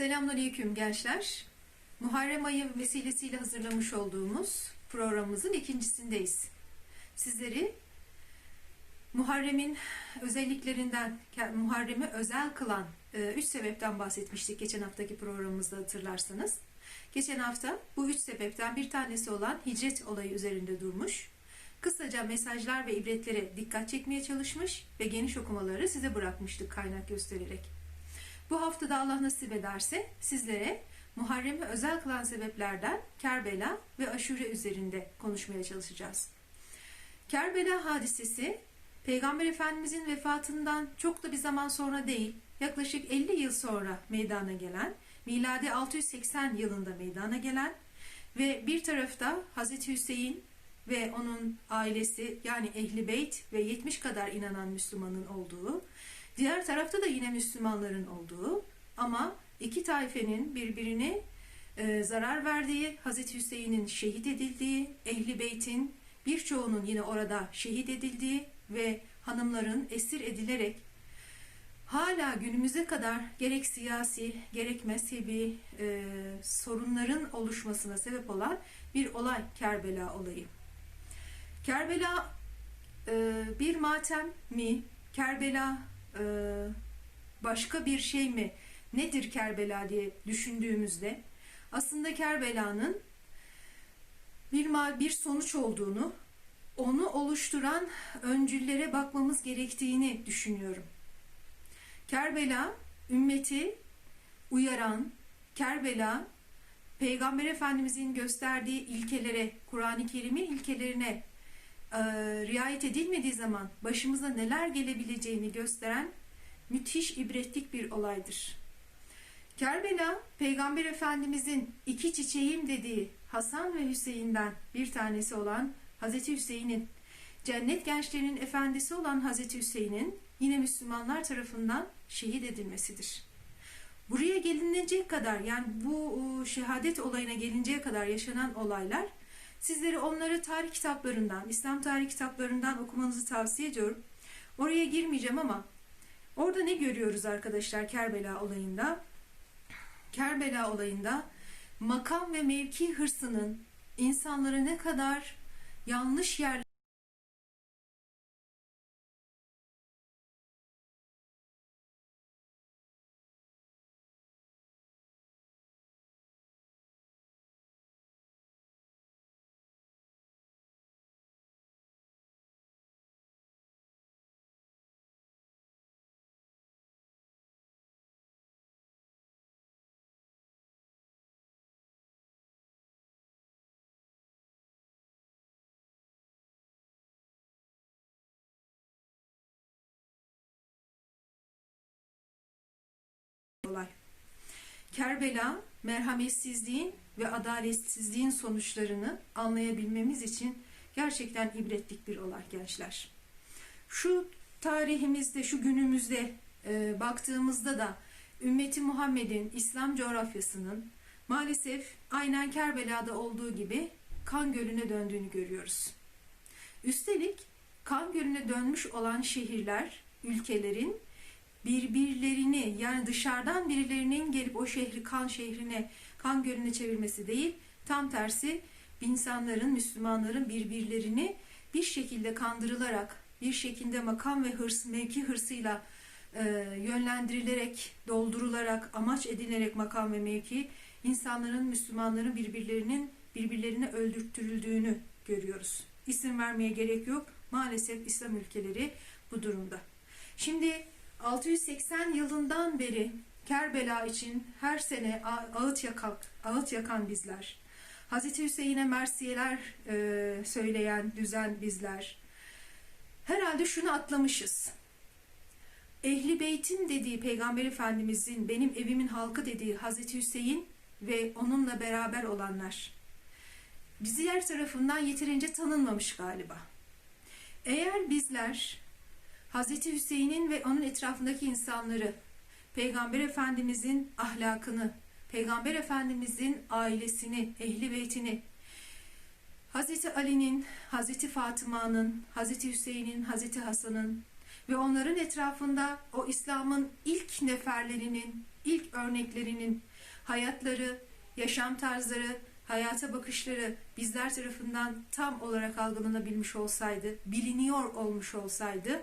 Selamünaleyküm gençler. Muharrem ayı vesilesiyle hazırlamış olduğumuz programımızın ikincisindeyiz. Sizleri Muharrem'in özelliklerinden, Muharrem'i özel kılan e, üç sebepten bahsetmiştik geçen haftaki programımızda hatırlarsanız. Geçen hafta bu üç sebepten bir tanesi olan hicret olayı üzerinde durmuş. Kısaca mesajlar ve ibretlere dikkat çekmeye çalışmış ve geniş okumaları size bırakmıştık kaynak göstererek. Bu haftada Allah nasip ederse sizlere Muharrem'i özel kılan sebeplerden Kerbela ve Aşure üzerinde konuşmaya çalışacağız. Kerbela hadisesi Peygamber Efendimizin vefatından çok da bir zaman sonra değil, yaklaşık 50 yıl sonra meydana gelen, miladi 680 yılında meydana gelen ve bir tarafta Hazreti Hüseyin ve onun ailesi yani Ehli Beyt ve 70 kadar inanan Müslümanın olduğu, diğer tarafta da yine Müslümanların olduğu ama iki taifenin birbirine e, zarar verdiği, Hazreti Hüseyin'in şehit edildiği, Ehli Beyt'in birçoğunun yine orada şehit edildiği ve hanımların esir edilerek hala günümüze kadar gerek siyasi gerek mezhebi e, sorunların oluşmasına sebep olan bir olay Kerbela olayı. Kerbela e, bir matem mi? Kerbela başka bir şey mi? Nedir Kerbela diye düşündüğümüzde aslında Kerbela'nın bir bir sonuç olduğunu, onu oluşturan öncüllere bakmamız gerektiğini düşünüyorum. Kerbela ümmeti uyaran, Kerbela Peygamber Efendimizin gösterdiği ilkelere, Kur'an-ı Kerim'in ilkelerine e, riayet edilmediği zaman başımıza neler gelebileceğini gösteren müthiş ibretlik bir olaydır. Kerbela, Peygamber Efendimizin iki çiçeğim dediği Hasan ve Hüseyin'den bir tanesi olan Hazreti Hüseyin'in, cennet gençlerinin efendisi olan Hazreti Hüseyin'in yine Müslümanlar tarafından şehit edilmesidir. Buraya gelinecek kadar yani bu şehadet olayına gelinceye kadar yaşanan olaylar sizleri onları tarih kitaplarından, İslam tarih kitaplarından okumanızı tavsiye ediyorum. Oraya girmeyeceğim ama orada ne görüyoruz arkadaşlar Kerbela olayında? Kerbela olayında makam ve mevki hırsının insanları ne kadar yanlış yer Kerbela, merhametsizliğin ve adaletsizliğin sonuçlarını anlayabilmemiz için gerçekten ibretlik bir olay gençler. Şu tarihimizde, şu günümüzde e, baktığımızda da ümmeti Muhammed'in İslam coğrafyasının maalesef aynen Kerbela'da olduğu gibi kan gölüne döndüğünü görüyoruz. Üstelik kan gölüne dönmüş olan şehirler, ülkelerin birbirlerini yani dışarıdan birilerinin gelip o şehri kan şehrine, kan gölüne çevirmesi değil, tam tersi insanların, Müslümanların birbirlerini bir şekilde kandırılarak, bir şekilde makam ve hırs, mevki hırsıyla e, yönlendirilerek, doldurularak, amaç edilerek makam ve mevki, insanların, Müslümanların birbirlerinin birbirlerini öldürttürüldüğünü görüyoruz. İsim vermeye gerek yok. Maalesef İslam ülkeleri bu durumda. Şimdi 680 yılından beri Kerbela için her sene ağıt yakan, ağıt yakan bizler. Hazreti Hüseyin'e mersiyeler e, söyleyen düzen bizler. Herhalde şunu atlamışız. Ehli Beyt'in dediği Peygamber Efendimizin benim evimin halkı dediği Hazreti Hüseyin ve onunla beraber olanlar bizler tarafından yeterince tanınmamış galiba. Eğer bizler Hazreti Hüseyin'in ve onun etrafındaki insanları, Peygamber Efendimizin ahlakını, Peygamber Efendimizin ailesini, ehli beytini, Hazreti Ali'nin, Hazreti Fatıma'nın, Hazreti Hüseyin'in, Hazreti Hasan'ın ve onların etrafında o İslam'ın ilk neferlerinin, ilk örneklerinin hayatları, yaşam tarzları, hayata bakışları bizler tarafından tam olarak algılanabilmiş olsaydı, biliniyor olmuş olsaydı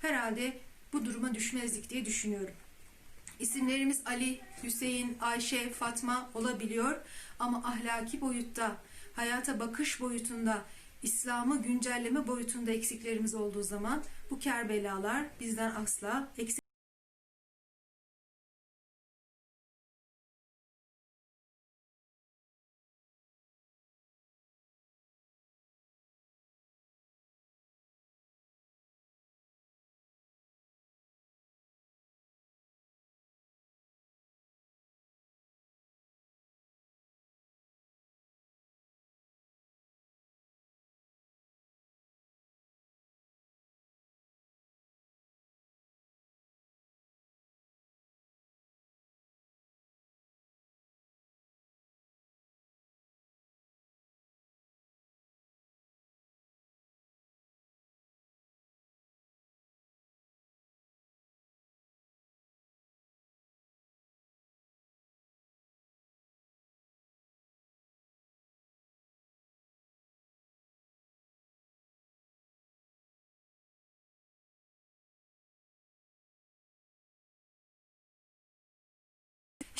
herhalde bu duruma düşmezdik diye düşünüyorum. İsimlerimiz Ali, Hüseyin, Ayşe, Fatma olabiliyor ama ahlaki boyutta, hayata bakış boyutunda, İslam'ı güncelleme boyutunda eksiklerimiz olduğu zaman bu kerbelalar bizden asla eksik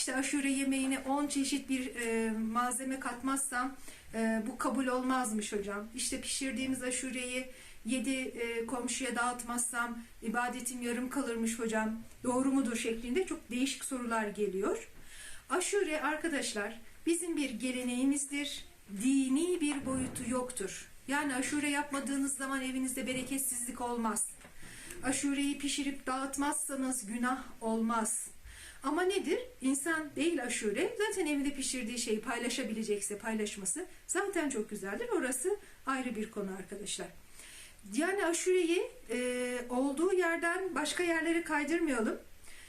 İşte aşure yemeğine 10 çeşit bir e, malzeme katmazsam e, bu kabul olmazmış hocam. İşte pişirdiğimiz aşureyi 7 e, komşuya dağıtmazsam ibadetim yarım kalırmış hocam. Doğru mudur şeklinde çok değişik sorular geliyor. Aşure arkadaşlar bizim bir geleneğimizdir. Dini bir boyutu yoktur. Yani aşure yapmadığınız zaman evinizde bereketsizlik olmaz. Aşureyi pişirip dağıtmazsanız günah olmaz. Ama nedir? İnsan değil aşure. Zaten evinde pişirdiği şeyi paylaşabilecekse paylaşması zaten çok güzeldir. Orası ayrı bir konu arkadaşlar. Yani aşureyi e, olduğu yerden başka yerlere kaydırmayalım.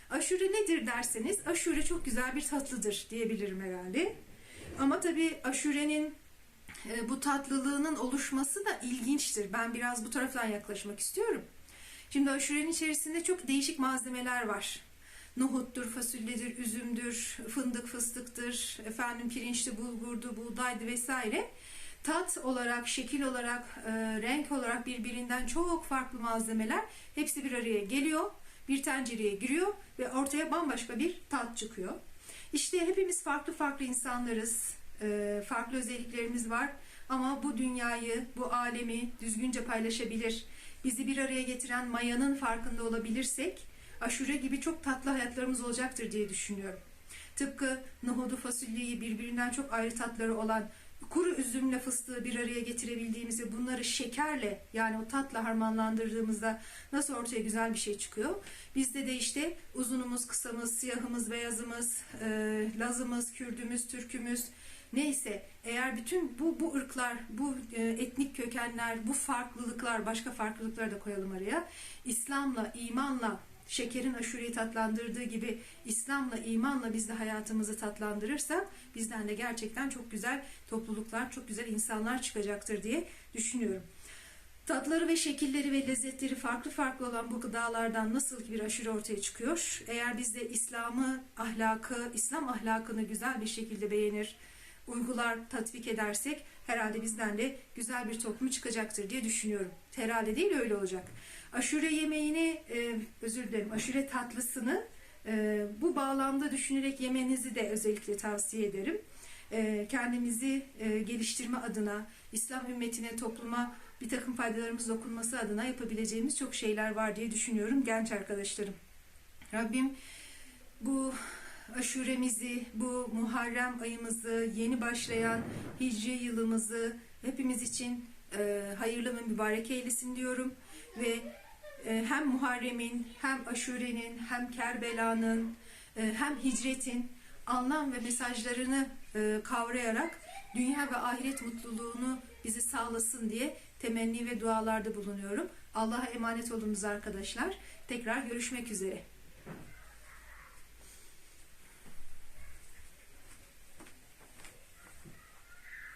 Aşure nedir derseniz aşure çok güzel bir tatlıdır diyebilirim herhalde. Ama tabii aşurenin e, bu tatlılığının oluşması da ilginçtir. Ben biraz bu taraftan yaklaşmak istiyorum. Şimdi aşurenin içerisinde çok değişik malzemeler var nohuttur, fasulyedir, üzümdür, fındık, fıstıktır, efendim pirinçli, bulgurdu, buğdaydı vesaire. Tat olarak, şekil olarak, e, renk olarak birbirinden çok farklı malzemeler hepsi bir araya geliyor. Bir tencereye giriyor ve ortaya bambaşka bir tat çıkıyor. İşte hepimiz farklı farklı insanlarız. E, farklı özelliklerimiz var. Ama bu dünyayı, bu alemi düzgünce paylaşabilir. Bizi bir araya getiren mayanın farkında olabilirsek aşure gibi çok tatlı hayatlarımız olacaktır diye düşünüyorum. Tıpkı nohudu fasulyeyi birbirinden çok ayrı tatları olan kuru üzümle fıstığı bir araya getirebildiğimizde bunları şekerle yani o tatla harmanlandırdığımızda nasıl ortaya güzel bir şey çıkıyor. Bizde de işte uzunumuz, kısamız, siyahımız, beyazımız, e, lazımız, kürdümüz, türkümüz neyse eğer bütün bu bu ırklar, bu e, etnik kökenler, bu farklılıklar, başka farklılıkları da koyalım araya. İslam'la, imanla, şekerin aşureyi tatlandırdığı gibi İslam'la, imanla biz de hayatımızı tatlandırırsak bizden de gerçekten çok güzel topluluklar, çok güzel insanlar çıkacaktır diye düşünüyorum. Tatları ve şekilleri ve lezzetleri farklı farklı olan bu gıdalardan nasıl bir aşure ortaya çıkıyor? Eğer biz de İslam'ı, ahlakı, İslam ahlakını güzel bir şekilde beğenir, uygular, tatbik edersek herhalde bizden de güzel bir toplum çıkacaktır diye düşünüyorum. Herhalde değil öyle olacak. Aşure yemeğini, e, özür dilerim, aşure tatlısını e, bu bağlamda düşünerek yemenizi de özellikle tavsiye ederim. E, kendimizi e, geliştirme adına, İslam ümmetine, topluma bir takım faydalarımız dokunması adına yapabileceğimiz çok şeyler var diye düşünüyorum genç arkadaşlarım. Rabbim bu aşuremizi, bu Muharrem ayımızı, yeni başlayan hicri yılımızı hepimiz için e, hayırlı ve mübarek eylesin diyorum. Ve hem Muharrem'in, hem Aşure'nin, hem Kerbela'nın, e, hem hicretin anlam ve mesajlarını e, kavrayarak dünya ve ahiret mutluluğunu bizi sağlasın diye temenni ve dualarda bulunuyorum. Allah'a emanet olunuz arkadaşlar. Tekrar görüşmek üzere.